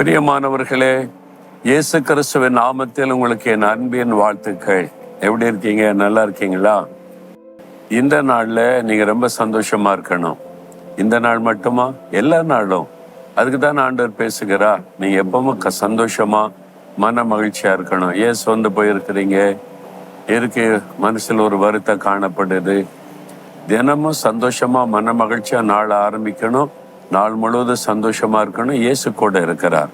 பிரியமானவர்களே இயேசு கிறிஸ்துவின் நாமத்தில் உங்களுக்கு என் அன்பின் வாழ்த்துக்கள். எப்படி இருக்கீங்க? நல்லா இருக்கீங்களா? இந்த நாளில் நீங்கள் ரொம்ப சந்தோஷமாக இருக்கணும். இந்த நாள் மட்டுமா? எல்லா நாளும். அதுக்கு தான் ஆண்டவர் பேசுகிறா நீங்கள் எப்பவும் க- சந்தோஷமாக மன மகிழ்ச்சியாக இருக்கணும். ஏன் சொந்து போயிருக்கிறீங்க? இருக்கு மனசில் ஒரு வருத்தம் காணப்படுது. தினமும் சந்தோஷமாக மன மகிழ்ச்சியாக நாள் ஆரம்பிக்கணும். நாள் முழுவதும் சந்தோஷமா இருக்கணும். இயேசு கூட இருக்கிறார்.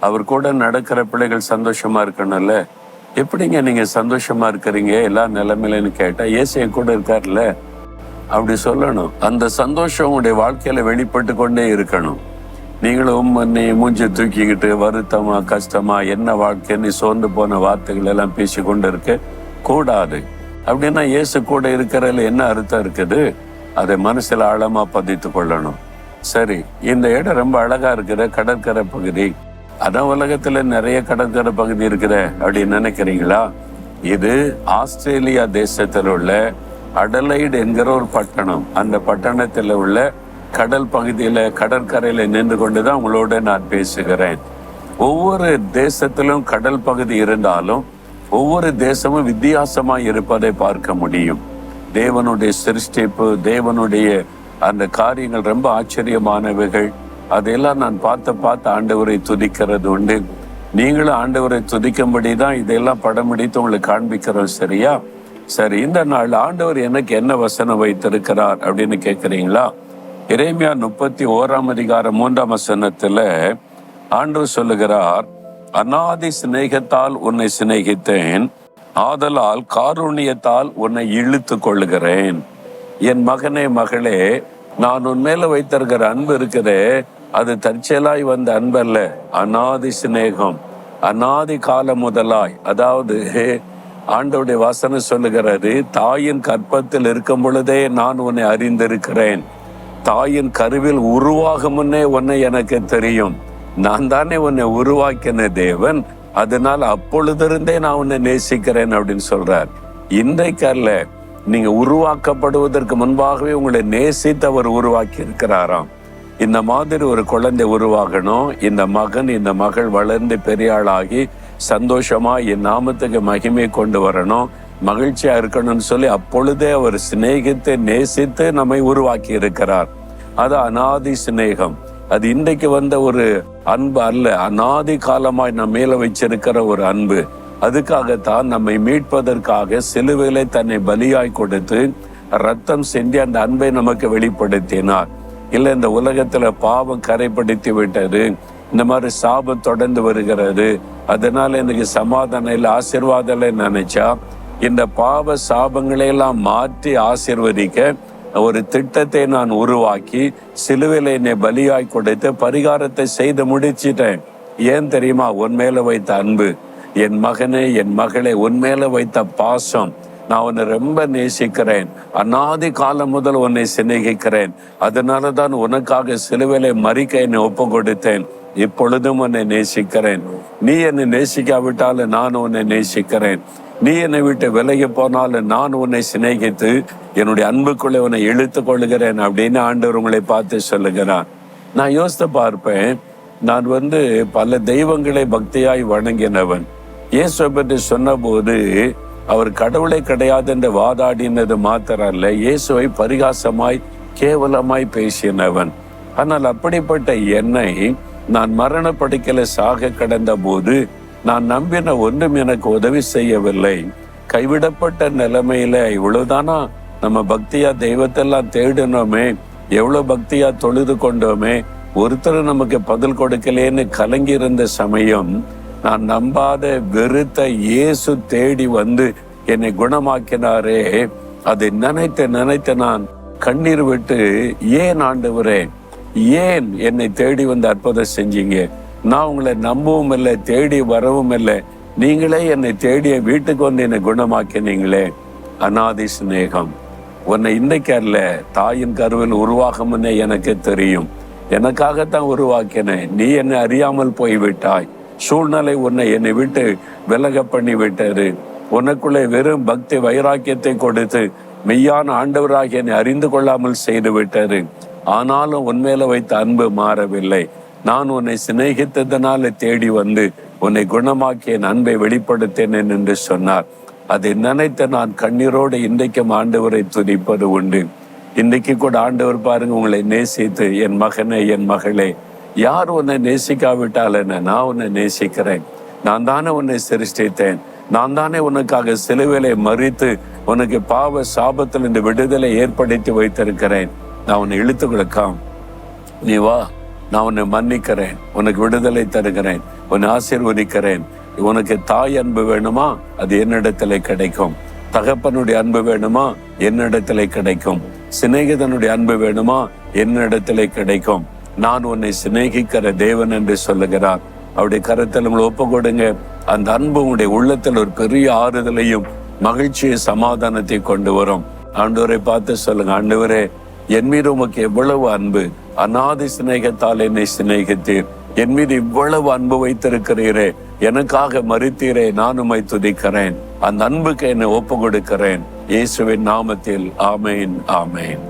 அவர் கூட நடக்கிற பிள்ளைகள் சந்தோஷமா இருக்கணும்ல? எப்படிங்க நீங்க சந்தோஷமா இருக்கிறீங்க? எல்லா நிலைமையிலன்னு கேட்டா இயேசு என் கூட இருக்கார்ல? அப்படி சொல்லணும். அந்த சந்தோஷம் உங்களுடைய வாழ்க்கையில வெளிப்பட்டு கொண்டே இருக்கணும். நீங்களும் நீ மூஞ்சி தூக்கிக்கிட்டு வருத்தமா கஷ்டமா என்ன வாழ்க்கைன்னு சோர்ந்து போன வார்த்தைகள் எல்லாம் பேசி கொண்டு இருக்க கூடாது. அப்படின்னா இயேசு கூட இருக்கிறதுல என்ன அர்த்தம் இருக்குது? அதை மனசில் ஆழமா பதித்து கொள்ளணும் சரி இந்த இடம் ரொம்ப அழகா இருக்கிற கடற்கரை பகுதி. அதான் உலகத்துல நிறைய கடற்கரை பகுதி இருக்கிற அப்படின்னு நினைக்கிறீங்களா? இது ஆஸ்திரேலியா தேசத்தில் உள்ள அடலைடு என்கிற ஒரு பட்டணம். அந்த பட்டணத்தில் உள்ள கடல் பகுதியில கடற்கரையில நின்று கொண்டுதான் உங்களோட நான் பேசுகிறேன். ஒவ்வொரு தேசத்திலும் கடல் பகுதி இருந்தாலும் ஒவ்வொரு தேசமும் வித்தியாசமா இருப்பதை பார்க்க முடியும். தேவனுடைய சிருஷ்டிப்பு தேவனுடைய அந்த காரியங்கள் ரொம்ப ஆச்சரியமானவைகள். அதையெல்லாம் நான் பார்த்து பார்த்து ஆண்டவரை துதிக்கிறது உண்டு. நீங்களும் ஆண்டவரை துதிக்கும்படி தான் இதையெல்லாம் படம் பிடித்து உங்களுக்கு காண்பிக்கிறோம் சரியா? சரி இந்த நாள் ஆண்டவர் எனக்கு என்ன வசனம் வைத்திருக்கிறார் அப்படின்னு கேட்குறீங்களா? இறைமையா முப்பத்தி ஓராம் அதிகாரம் மூன்றாம் வசனத்துல ஆண்டவர் சொல்லுகிறார் அநாதி சிநேகத்தால் உன்னை சிநேகித்தேன். ஆதலால் காரூணியத்தால் உன்னை இழுத்து கொள்ளுகிறேன். என் மகனே மகளே நான் உன் மேல வைத்திருக்கிற அன்பு இருக்குதே அது தற்செயலாய் வந்த அன்பல்ல. அநாதி சிநேகம் அநாதி காலம் முதலாய். அதாவது ஆண்டோடைய வசனம் சொல்லுகிறது தாயின் கற்பத்தில் இருக்கும் பொழுதே நான் உன்னை அறிந்திருக்கிறேன். தாயின் கருவில் உருவாகும் முன்னே உன்னை எனக்கு தெரியும். நான் தானே உன்னை உருவாக்கின தேவன் அதனால் அப்பொழுதிருந்தே நான் உன்னை நேசிக்கிறேன் அப்படின்னு சொல்றார். இன்றைக்கு அல்ல நீங்க உருவாக்கப்படுவதற்கு முன்பாகவே உங்களை நேசித்து அவர் உருவாக்கி இருக்கிறாராம் இந்த மாதிரி ஒரு குழந்தை உருவாகணும். இந்த மகன் இந்த மகள் வளர்ந்து பெரியாளாகி சந்தோஷமா என் நாமத்துக்கு மகிமை கொண்டு வரணும். மகிழ்ச்சியா இருக்கணும்னு சொல்லி அப்பொழுதே அவர் சிநேகித்து நேசித்து நம்மை உருவாக்கி இருக்கிறார் அது அனாதி சிநேகம். அது இன்றைக்கு வந்த ஒரு அன்பு அல்ல. அனாதி காலமாய் நம்ம மேல வச்சிருக்கிற ஒரு அன்பு. அதுக்காகத்தான் நம்மை மீட்பதற்காக சிலுவையிலே தன்னை பலியாய் கொடுத்து ரத்தம் செஞ்சு அந்த அன்பை நமக்கு வெளிப்படுத்தினார். இல்லை இந்த உலகத்துல பாவம் கரைப்படுத்தி விட்டது. இந்த மாதிரி சாபம் தொடர்ந்து வருகிறது. அதனால எனக்கு சமாதானம் இல்லை ஆசீர்வாதம் இல்லைன்னு நினைச்சா இந்த பாவ சாபங்களை எல்லாம் மாற்றி ஆசிர்வதிக்க ஒரு திட்டத்தை நான் உருவாக்கி சிலுவையில் என்னை பலியாய் கொடுத்து பரிகாரத்தை செய்து முடிச்சிட்டேன். ஏன் தெரியுமா? உன் மேல வைத்த அன்பு. என் மகனை என் மகளை உன்மேல வைத்த பாசம் நான் உன்னை ரொம்ப நேசிக்கிறேன். அநாதி காலம் முதல் உன்னை சிநேகிக்கிறேன். அதனால தான் உனக்காக சிலுவிலை மறிக்க என்னை ஒப்பு கொடுத்தேன் இப்பொழுதும் உன்னை நேசிக்கிறேன். நீ என்னை நேசிக்காவிட்டாலும் நான் உன்னை நேசிக்கிறேன். நீ என்னை விட்டு விலகி போனாலும் நான் உன்னை சிநேகித்து என்னுடைய அன்புக்குள்ளே உன்னை இழுத்து கொள்கிறேன் அப்படின்னு ஆண்டவர் உங்களை பார்த்து சொல்லுகிறான் நான் யோசித்து பார்ப்பேன். நான் வந்து பல தெய்வங்களை பக்தியாய் வணங்கினவன். இயேசுவை பற்றி சொன்னபோது அவர் கடவுளை கிடையாது என்று வாதாடினது மாத்திரம் அல்ல இயேசுவை பரிகாசமாய் கேவலமாய் பேசினவன். ஆனால் அப்படிப்பட்ட என்னை நான் மரண சாக கடந்த போது நான் நம்பின ஒன்றும் எனக்கு உதவி செய்யவில்லை. கைவிடப்பட்ட நிலைமையில இவ்வளவுதானா? நம்ம பக்தியா தெய்வத்தெல்லாம் தேடினோமே எவ்வளவு பக்தியா தொழுது கொண்டோமே ஒருத்தர் நமக்கு பதில் கொடுக்கலேன்னு கலங்கி இருந்த சமயம் நான் நம்பாத வெறுத்த இயேசு தேடி வந்து என்னை குணமாக்கினாரே. அதை நினைத்து நினைத்து நான் கண்ணீர் விட்டு ஏன் ஆண்டவரே ஏன் என்னை தேடி வந்து அற்புதம் செஞ்சீங்க? நான் உங்களை நம்பவும் இல்லை தேடி வரவும் இல்லை. நீங்களே என்னை தேடிய வீட்டுக்கு வந்து என்னை குணமாக்கினீங்களே. அநாதி சிநேகம். உன்னை இன்னைக்கு அல்ல தாயின் கருவில் உருவாகும்னு எனக்கு தெரியும். எனக்காகத்தான் உருவாக்கினேன் நீ என்னை அறியாமல் போய்விட்டாய். சூழ்நிலை உன்னை என்னை விட்டு விலக பண்ணி விட்டது. உனக்குள்ளே வெறும் பக்தி வைராக்கியத்தை கொடுத்து மெய்யான ஆண்டவராக என்னை அறிந்து கொள்ளாமல் செய்து விட்டது. ஆனாலும் உன்மேல வைத்த அன்பு மாறவில்லை. நான் உன்னை சிநேகித்ததனால தேடி வந்து உன்னை குணமாக்கி என் அன்பை வெளிப்படுத்தினேன் என்று சொன்னார். அதை நினைத்து நான் கண்ணீரோடு இன்றைக்கும் ஆண்டவரை துதிப்பது உண்டு. இன்றைக்கு கூட ஆண்டவர் பாருங்க உங்களை நேசித்து என் மகனே என் மகளே யார் உன்னை நேசிக்காவிட்டால் என்ன? நான் உன்னை நேசிக்கிறேன். நான் தானே உன்னை சிருஷ்டித்தேன். நான் தானே உனக்காக சிலுவிலை மறித்து உனக்கு பாவ சாபத்தில் இந்த விடுதலை ஏற்படுத்தி வைத்திருக்கிறேன். நான் உன்னை இழுத்து கொடுக்காம். நீ வா நான் உன்னை மன்னிக்கிறேன். உனக்கு விடுதலை தருகிறேன். உன்னை ஆசீர்வதிக்கிறேன். உனக்கு தாய் அன்பு வேணுமா? அது என்னிடத்துல கிடைக்கும். தகப்பனுடைய அன்பு வேணுமா? என்னிடத்துல கிடைக்கும். சிநேகிதனுடைய அன்பு வேணுமா? என்னிடத்துல கிடைக்கும். நான் உன்னை சிநேகிக்கிற தேவன் என்று சொல்லுகிறார். அவருடைய கருத்தில் உங்களை ஒப்பு கொடுங்க அந்த அன்பு உங்களுடைய உள்ளத்தில் ஒரு பெரிய ஆறுதலையும் மகிழ்ச்சியை சமாதானத்தை கொண்டு வரும். ஆண்டவரை பார்த்து சொல்லுங்க ஆண்டவரே என் மீது உமக்கு எவ்வளவு அன்பு. அநாதி சிநேகத்தால் என்னை சிநேகித்தீர். என் மீது இவ்வளவு அன்பு வைத்திருக்கிறீரே. எனக்காக மறித்தீரே நான் உமை துதிக்கிறேன். அந்த அன்புக்கு என்னை ஒப்பு கொடுக்கிறேன் இயேசுவின் நாமத்தில் ஆமேன் ஆமேன்.